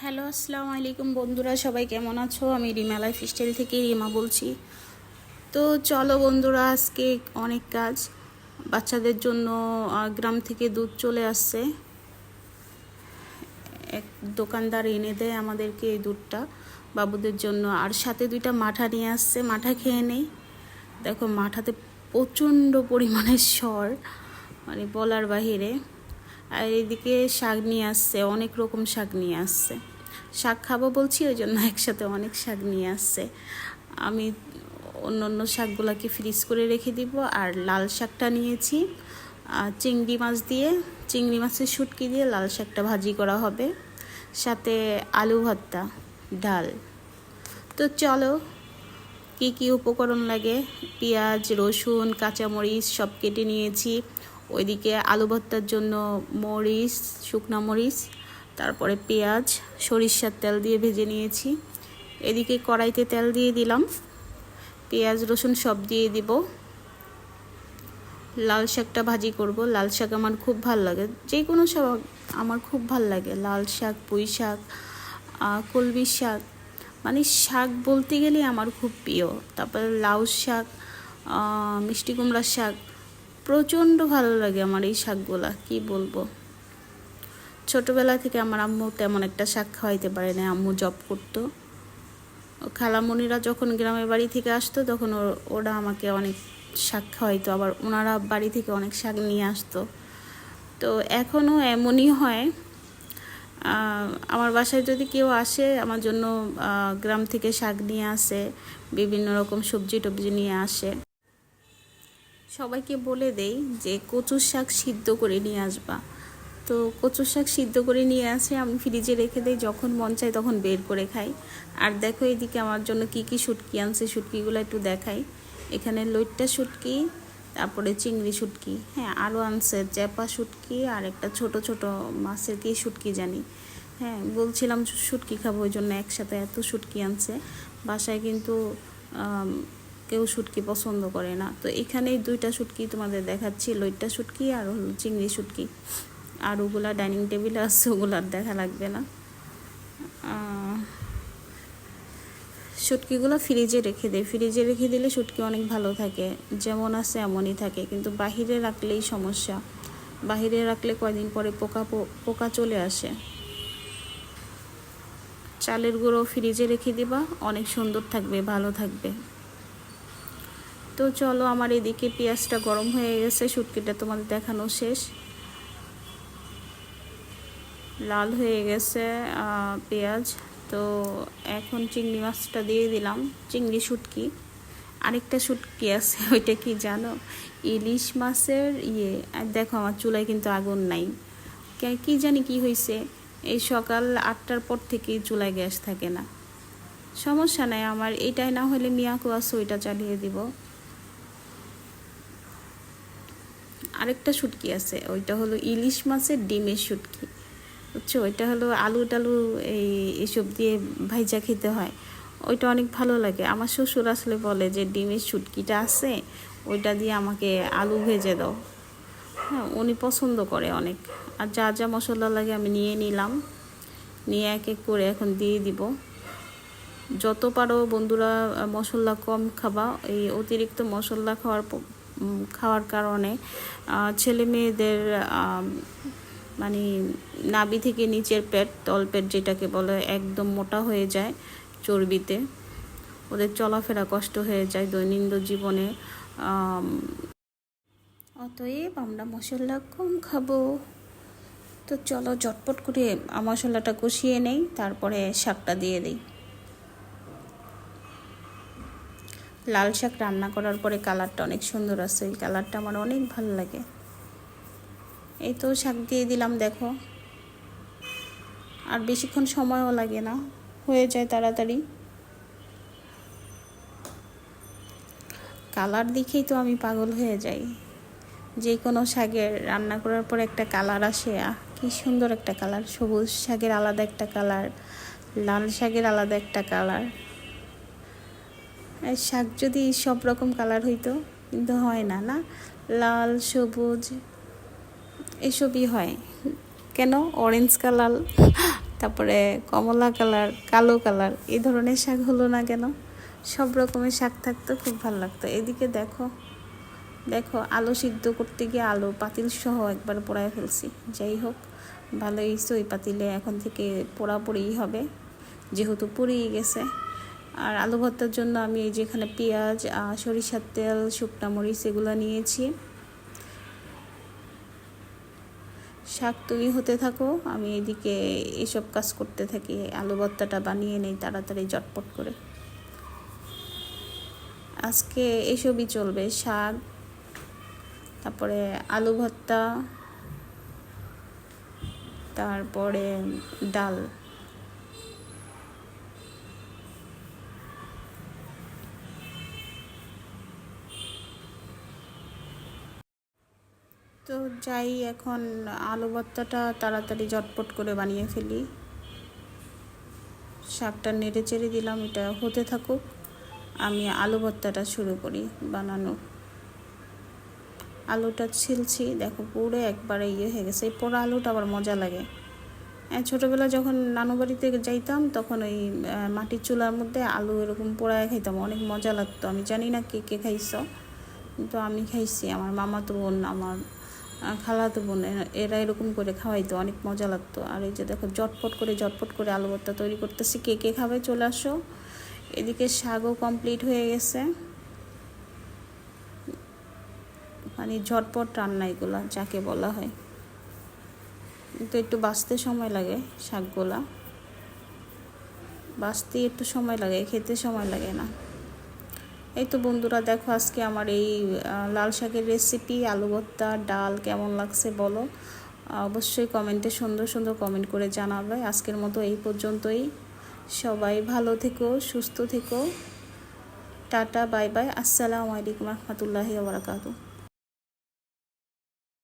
Hello, আসসালামু আলাইকুম বন্ধুরা, সবাই কেমন আছো? আমি রিমা লাইফ স্টাইল থেকে রিমা বলছি। তো চলো বন্ধুরা, আজকে অনেক কাজ। বাচ্চাদের জন্য গ্রাম থেকে দুধ চলে আসছে। এক দোকানদার এনে দেয় আমাদেরকে এই দুধটা বাবুদের জন্য। আর সাথে দুইটা মাঠা নিয়ে আসছে, মাঠা খেয়ে নেই। দেখো, মাঠাতে প্রচণ্ড পরিমাণে স্বর মানে বলার বাহিরে। আর এদিকে শাক নিয়ে আসছে, অনেক রকম শাক নিয়ে আসছে। শাক খাব বলছি ওই জন্য একসাথে অনেক শাক নিয়ে আসছে। আমি অন্য অন্য শাকগুলোকে ফ্রিজ করে রেখে দিব, আর লাল শাকটা নিয়েছি। আর চিংড়ি মাছ দিয়ে, চিংড়ি মাছের শুটকি দিয়ে লাল শাকটা ভাজি করা হবে। সাথে আলু ভর্তা, ডাল। তো চলো, কি কি উপকরণ লাগে? পেঁয়াজ, রসুন, কাঁচামরিচ সব কেটে নিয়েছি। ওইদিকে আলু ভর্তার জন্য মরিচ, শুকনা মরিচ, তারপরে পেঁয়াজ, সরিষার তেল দিয়ে ভেজে নিয়েছি। এদিকে কড়াইতে তেল দিয়ে দিলাম। পেঁয়াজ, রসুন সব দিয়ে দিব। লাল শাকটা ভাজি করব। লাল শাক আমার খুব ভালো লাগে। যে কোনো শাক আমার খুব ভালো লাগে। লাল শাক, পুঁই শাক কলমি শাক। মানে শাক বলতে গেলে আমার খুব প্রিয়। তারপরে লাউ শাক মিষ্টি কুমড়ার শাক প্রচণ্ড ভালো লাগে আমার এই শাকগুলা, কি বলব? ছোটবেলা থেকে আমার আম্মু তেমন একটা শাক খাওয়াইতে পারে না আম্মু জব করতো। খালামণিরা যখন গ্রামের বাড়ি থেকে আসতো, তখন ওরা আমাকে অনেক শাক খাওয়াইতো, আবার ওনারা বাড়ি থেকে অনেক শাক নিয়ে আসতো। তো এখনও এমনই হয়। আমার বাসায় যদি কেউ আসে, আমার জন্য গ্রাম থেকে শাক নিয়ে আসে, বিভিন্ন রকম সবজি টবজি নিয়ে আসে। সবাইকে বলে দেই যে কচুর শাক সিদ্ধ করে নিয়ে আসবা। তো কচুর শাক সিদ্ধ করে নিয়ে আসে, আমি ফ্রিজে রেখে দিই, যখন মন চায় তখন বের করে খাই। আর দেখো এদিকে আমার জন্য কি কি শুটকি আনছে, শুটকিগুলো একটু দেখাই। এখানে লইট্টা শুটকি, তারপরে চিংড়ি শুটকি হ্যাঁ আরও আনছে, চ্যাপা শুটকি আর একটা ছোট ছোট মাছের কি শুটকি জানি। হ্যাঁ বলছিলাম শুটকি খাব, ওই জন্য একসাথে এত শুটকি আনছে। বাসায় কিন্তু কেউ শুটকি পছন্দ করে না। তো এখানে এই দুইটা শুটকি তোমাদের দেখাচ্ছি, লইট্টা শুটকি আর হলো চিংড়ি শুটকি। আর ওগুলা ডাইনিং টেবিলে আছে, ওগুলো আর দেখা লাগবে না। শুটকিগুলো ফ্রিজে রেখে দেয় ফ্রিজে রেখে দিলে শুটকি অনেক ভালো থাকে, যেমন আছে এমনই থাকে। কিন্তু বাহিরে রাখলেই সমস্যা। বাহিরে রাখলে কয়দিন পরে পোকা পোকা চলে আসে। চালের গুঁড়ো ফ্রিজে রেখে দিবা, অনেক সুন্দর থাকবে, ভালো থাকবে। তো চলো আমার এদিকে পেঁয়াজটা গরম হয়ে গেছে, শুটকিটা তোমাদের দেখানো শেষ। লাল হয়ে গেছে পেঁয়াজ। তো এখন চিংড়ি মাছটা দিয়ে দিলাম, চিংড়ি শুটকি। আরেকটা শুটকি আছে, ওইটা কি জানো? ইলিশ মাছের ইয়ে। আর দেখো, আমার চুলায় কিন্তু আগুন নাই। কে- জানি কি হয়েছে এই সকাল আটটার পর থেকেই চুলায় গ্যাস থাকে না। সমস্যা নাই, আমার এটাই না হলে মিয়াকো আছে, ওইটা চালিয়ে দিব। আরেকটা শুটকি আছে, ওইটা হলো ইলিশ মাছের ডিমের শুটকি। বুঝছ? ওইটা হলো আলু টালু এই এসব দিয়ে ভাইজা খেতে হয়। ওইটা অনেক ভালো লাগে। আমার শ্বশুর আসলে বলে যে ডিমের শুটকিটা আছে, ওইটা দিয়ে আমাকে আলু ভেজে দাও। হ্যাঁ উনি পছন্দ করে অনেক। আর যা যা মশলা লাগে আমি নিয়ে নিলাম। নিয়ে এক এক করে এখন দিয়ে দিব। যত পারো বন্ধুরা মশলা কম খাবা। এই অতিরিক্ত মশলা খাওয়ার খাওয়ার কারণে ছেলে মেয়েদের মানে নাবি থেকে নিচের পেট, তল পেট যেটাকে বলে, একদম মোটা হয়ে যায় চর্বিতে। ওদের চলাফেরা কষ্ট হয়ে যায় দৈনন্দিন জীবনে। অতএব আমরা মশলা কম খাব। তো চলো ঝটপট করে মশলাটা কষিয়ে নেই, তারপরে শাকটা দিয়ে দিই। লাল শাক রান্না করার পরে কালারটা অনেক সুন্দর আছে, এই কালারটা আমার অনেক ভালো লাগে। এই তো শাক দিয়ে দিলাম, দেখো। আর বেশিক্ষণ সময়ও লাগে না, হয়ে যায় তাড়াতাড়ি। কালার দেখেই তো আমি পাগল হয়ে যাই। যে কোনো শাকের রান্না করার পর একটা কালার আসে, আহ, কি সুন্দর একটা কালার। সবুজ শাকের আলাদা একটা কালার, লাল শাকের আলাদা একটা কালার। শাক যদি সব রকম কালার হইতো, কিন্তু হয় না না? লাল, সবুজ, এসবই হয়। কেন? অরেঞ্জ কালার তারপরে কমলা কালার কালো কালার এই ধরনের শাক হলো না কেন? সব রকমের শাক থাকতো, খুব ভালো লাগতো। এদিকে দেখো দেখো, আলু সিদ্ধ করতে গিয়ে আলু, পাতিল সহ একবার পোড়ায় ফেলছি। যাই হোক, ভালোই ওই পাতিলে এখন থেকে পোড়াপড়িই হবে। যেহেতু পুড়িয়ে গেছে। আর আলু ভর্তার জন্য আমি এই যেখানে পেঁয়াজ আহ, সরিষার তেল শুকনা মরিচ এগুলো নিয়েছি। শাক তুমি হতে থাকো আমি এদিকে এসব কাজ করতে থাকি আলু ভর্তাটা বানিয়ে নেই তাড়াতাড়ি জটপট করে। আজকে এসবই চলবে শাক তারপরে আলু ভর্তা তারপরে ডাল। তো যাই এখন আলু ভর্তাটা তাড়াতাড়ি ঝটপট করে বানিয়ে ফেলি। শাকটা নেড়ে চেড়ে দিলাম এটা হতে থাকুক। আমি আলু ভর্তাটা শুরু করি বানানো। আলুটা ছিলছি দেখো পুরো একবারে ইয়ে হয়ে গেছে। এই পোড়া আলুটা আবার মজা লাগে। হ্যাঁ, ছোটোবেলা যখন নানু বাড়িতে যাইতাম তখন ওই মাটির চুলার মধ্যে আলু এরকম পোড়ায় খাইতাম। অনেক মজা লাগতো। আমি জানি না কে কে খাইছ। কিন্তু আমি খাইছি। আমার মামাতো বোন আমার খালাতো বোন, এরা- এরা এরকম করে খাওয়াইতো, অনেক মজা লাগতো। আর এই যে দেখো জটপট করে জটপট করে আলু ভর্তা তৈরি করতেছি। কে কে খাবে চলে আসো। এদিকে শাকও কমপ্লিট হয়ে গেছে। মানে ঝটপট রান্না এগুলা, যাকে বলা হয়। কিন্তু একটু বাঁচতে সময় লাগে শাকগুলা। বাঁচতে একটু সময় লাগে, খেতে সময় লাগে না। এই তো বন্ধুরা, দেখো আজকে আমার এই লাল শাকের রেসিপি আলু ভর্তা, ডাল কেমন লাগছে বলো? অবশ্যই কমেন্টে সুন্দর সুন্দর কমেন্ট করে জানাবে। আজকের মতো এই পর্যন্তই। সবাই ভালো থেকো, সুস্থ থেকো। টাটা বাই বাই আসসালামু আলাইকুম রহমতুল্লাহি বারাকাতু